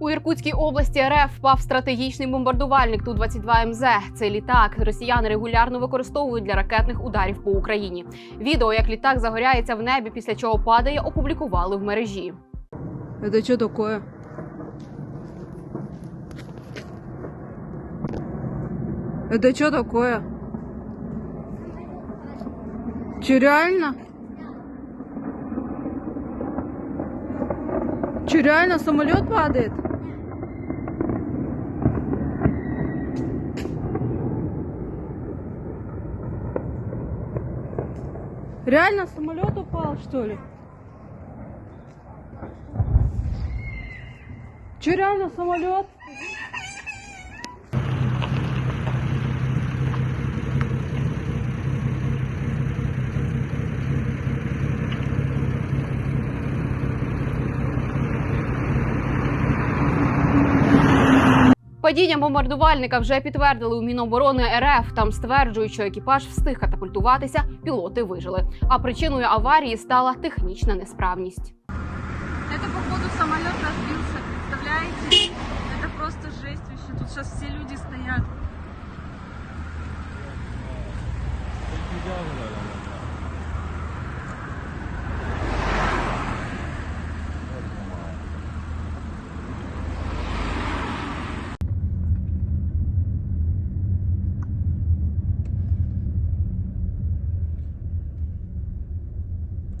У Іркутській області РФ впав стратегічний бомбардувальник Ту-22 МЗ. Цей літак росіяни регулярно використовують для ракетних ударів по Україні. Відео, як літак загоряється в небі, після чого падає, опублікували в мережі. Это что такое? Это что такое? Че, реально? Че, реально самолет падает? Реально самолет упал, что ли? Че, реально самолет? Падіння бомбардувальника вже підтвердили у Міноборони РФ. Там стверджують, що екіпаж встиг катапультуватися, пілоти вижили. А причиною аварії стала технічна несправність. Это, походу, самолет разбился, представляете? Это просто жесть вообще. Тут сейчас все люди стоят.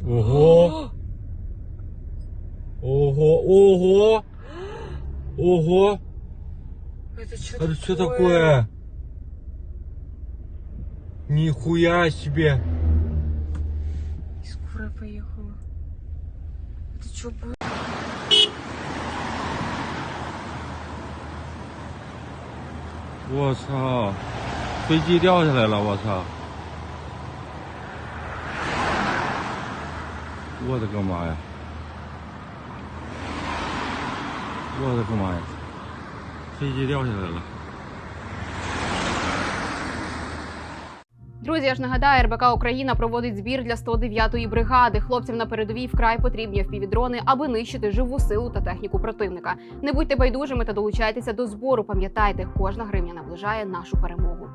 Ого! Ого, ого! Ого! Это что Это что такое? Нихуя себе! Скорая поехала. Это что было?我操！飞机掉下来了，我操！ Вот така має. Вот. Друзі, я ж нагадаю, РБК Україна проводить збір для 109-ї бригади. Хлопцям на передовій вкрай потрібні впівдрони, аби нищити живу силу та техніку противника. Не будьте байдужими та долучайтеся до збору. Пам'ятайте, кожна гривня наближає нашу перемогу.